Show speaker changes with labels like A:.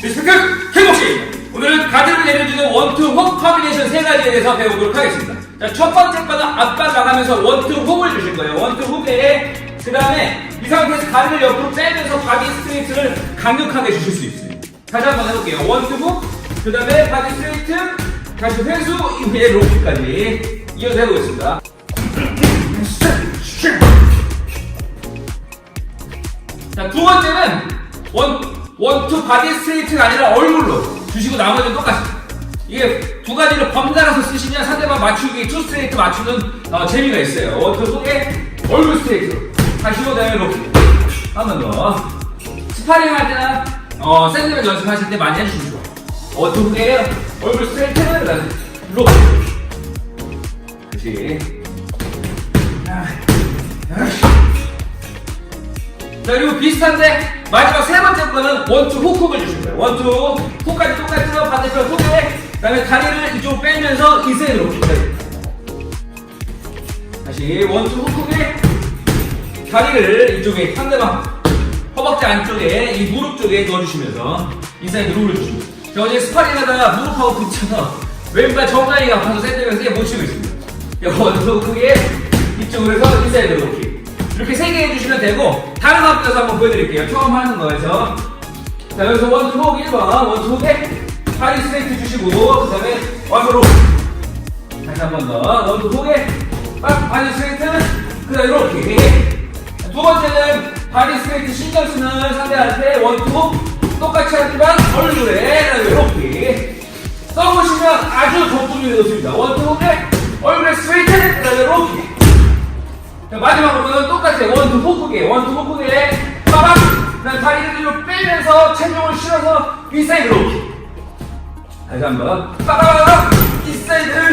A: 리스펙트 킥복싱! 오늘은 가드를 내려주는 원투 훅 커비네이션 세 가지에 대해서 배워보도록 하겠습니다. 자, 첫 번째 거는 앞발 나가면서 원투 훅을 주실 거예요. 원투 훅에, 그 다음에 이 상태에서 다리를 옆으로 빼면서 바디 스트레이트를 강력하게 주실 수 있어요. 다시 한번 해볼게요. 원투 훅, 그 다음에 바디 스트레이트, 다시 회수, 이후에 로키까지 이어서 해보겠습니다. 자, 두 번째는 원, 원투 바디 스트레이트가 아니라 얼굴로 주시고 나머지는 똑같이. 이게 두 가지를 번갈아서 쓰시면 상대방 맞추기, 투 스트레이트 맞추는 어, 재미가 있어요. 원투 속에 얼굴 스트레이트로. 하시고 그다음에 이렇게. 한번 더. 스파링 할 때나, 어, 샌드백 연습하실 때 많이 좋아요. 원투 속에 얼굴 스트레이트, 그다음에 이렇게. 그렇지. 자 그리고 비슷한데 마지막 세 번째 거는 원투 훅훅을 주실 거예요. 원투 훅까지 똑같죠. 반대편 훅에 그다음에 다리를 이쪽으로 빼면서 인사이드로 다시 원투 훅훅에 다리를 이쪽에 상대방 허벅지 안쪽에 이 무릎 쪽에 넣어주시면서 인사이드 룩을 주시고 저 어제 스파링하다가 무릎하고 붙여서 왼발 정강이가 아파서 샌드백스에 못 치고 있습니다. 원투 훅에 이쪽으로 해서 인사이드 룩 이렇게 해주시면 되고 다른 앞에서 한번 보여드릴게요. 처음 하는 거에서. 자 여기서 원투훅 1번 원투훅에 파리 스트레이트 주시고 그 다음에 와서로. 다시 한 번 더. 딱 파리 스트레이트. 그 다음에 이렇게. 두 번째는 파리 스트레이트 신경 쓰는 상대한테 원투훅 똑같이 하지만 얼굴에 이렇게. 써보시면 아주 좋습니다. 좋습니다. 원투훅에 얼굴에 스트레이트. 그 다음에 이렇게. 자, 마지막 똑같아요. 원투 포크게, 원투 포크게, 빠박! 그다음 다리를 뒤로 빼면서 체중을 실어서 인사이드 로키. 다시 한 번. 빠박! 인사이드